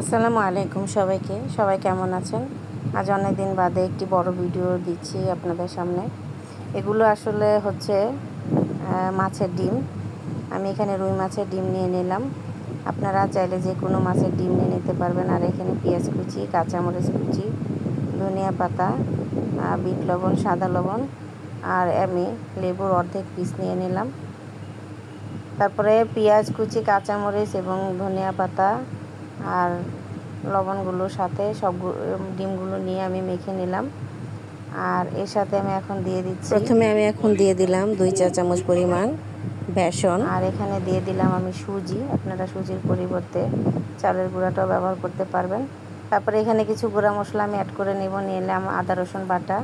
আসসালামু আলাইকুম সবাইকে। সবাই কেমন আছেন? আজ অনেক দিন বাদে একটি বড় ভিডিও দিচ্ছি আপনাদের সামনে। এগুলো আসলে হচ্ছে মাছের ডিম। আমি এখানে রুই মাছের ডিম নিয়ে নিলাম। আপনারা চাইলে যে কোনো মাছের ডিম নিয়ে নিতে পারবেন। আর এখানে পেঁয়াজ কুচি, কাঁচামরিচ কুচি, ধনিয়া পাতা বিট লবণ, সাদা লবণ আর আমি লেবুর অর্ধেক পিস নিয়ে নিলাম। তারপরে পেঁয়াজ কুচি, কাঁচামরিচ এবং ধনিয়া পাতা আর লবণগুলোর সাথে সব ডিমগুলো নিয়ে আমি মেখে নিলাম। আর এর সাথে আমি এখন দিয়ে দিচ্ছি প্রথমে আমি এখন দিয়ে দিলাম দুই চা চামচ পরিমাণ বেসন। আর এখানে দিয়ে দিলাম আমি সুজি। আপনারা সুজির পরিবর্তে চালের গুঁড়াটাও ব্যবহার করতে পারবেন। তারপরে এখানে কিছু গুঁড়া মশলা আমি অ্যাড করে নেব। নিয়ে নিলাম আদা রসুন বাটা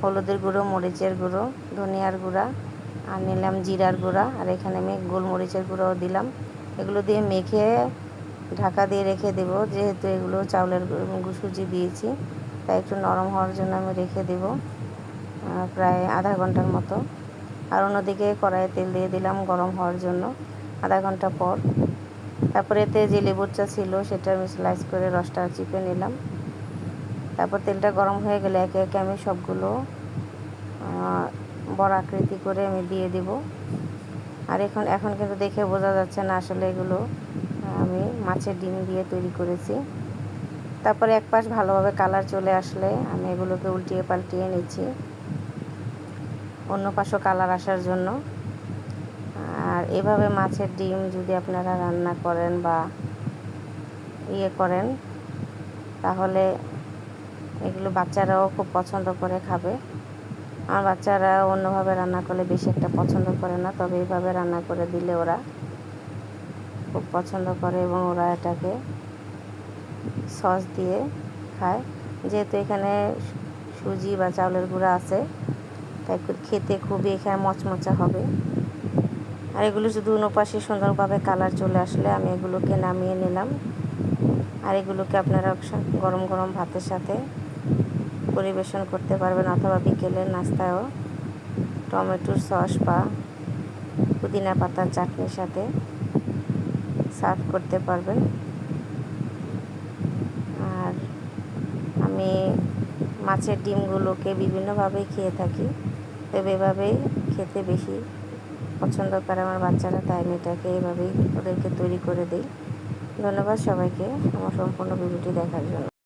হলুদের গুঁড়ো মরিচের গুঁড়ো ধনিয়ার গুঁড়া আর নিলাম জিরার গুঁড়া। আর এখানে আমি গোলমরিচের গুঁড়োও দিলাম। এগুলো দিয়ে মেখে ঢাকা দিয়ে রেখে দেব। যেহেতু এগুলো চাউলের সুজি দিয়েছি, তাই একটু নরম হওয়ার জন্য আমি রেখে দেব প্রায় আধা ঘণ্টার মতো। আর অন্যদিকে কড়াইয়ে তেল দিয়ে দিলাম গরম হওয়ার জন্য, আধা ঘণ্টা পর। তারপরে এতে যে লেবুর চা ছিল, সেটা আমি স্লাইস করে রসটা চিপে নিলাম। তারপর তেলটা গরম হয়ে গেলে একে একে আমি সবগুলো বড় আকৃতি করে আমি দিয়ে দিব। আর এখন এখন কিন্তু দেখে বোঝা যাচ্ছে না আসলে এগুলো আমি মাছের ডিম দিয়ে তৈরি করেছি। তারপরে এক পাশ ভালোভাবে কালার চলে আসলে আমি এগুলোকে উল্টিয়ে পাল্টিয়ে নিচ্ছি। অন্য পাশও কালার আসার জন্য। আর এভাবে মাছের ডিম যদি আপনারা রান্না করেন বা ইয়ে করেন, তাহলে এগুলো বাচ্চারাও খুব পছন্দ করে খাবে। আমার বাচ্চারা অন্যভাবে রান্না করলে বেশি একটা পছন্দ করে না, তবে এইভাবে রান্না করে দিলে ওরা খুব পছন্দ করে এবং ওরা এটাকে সস দিয়ে খায়। যেহেতু এখানে সুজি বা চাউলের গুঁড়া আছে, তাই খেতে খুবই এখানে মচমচা হবে। আর এগুলো শুধু উনপাশে সুন্দরভাবে কালার চলে আসলে আমি এগুলোকে নামিয়ে নিলাম। আর এগুলোকে আপনারা গরম গরম ভাতের সাথে পরিবেশন করতে পারবেন অথবা বিকেলের নাস্তায়ও। টমেটোর সস বা পুদিনা পাতার চাটনির সাথে। সার্ভ করতে পারবেন আর আমি মাছের ডিমগুলোকে বিভিন্নভাবেই খেয়ে থাকি। তবে এভাবেই খেতে বেশি পছন্দ করে আমার বাচ্চারা, তাই আমি এটাকে এভাবেই ওদেরকে তৈরি করে দিই। ধন্যবাদ সবাইকে আমার সম্পূর্ণ ভিডিওটি দেখার জন্য।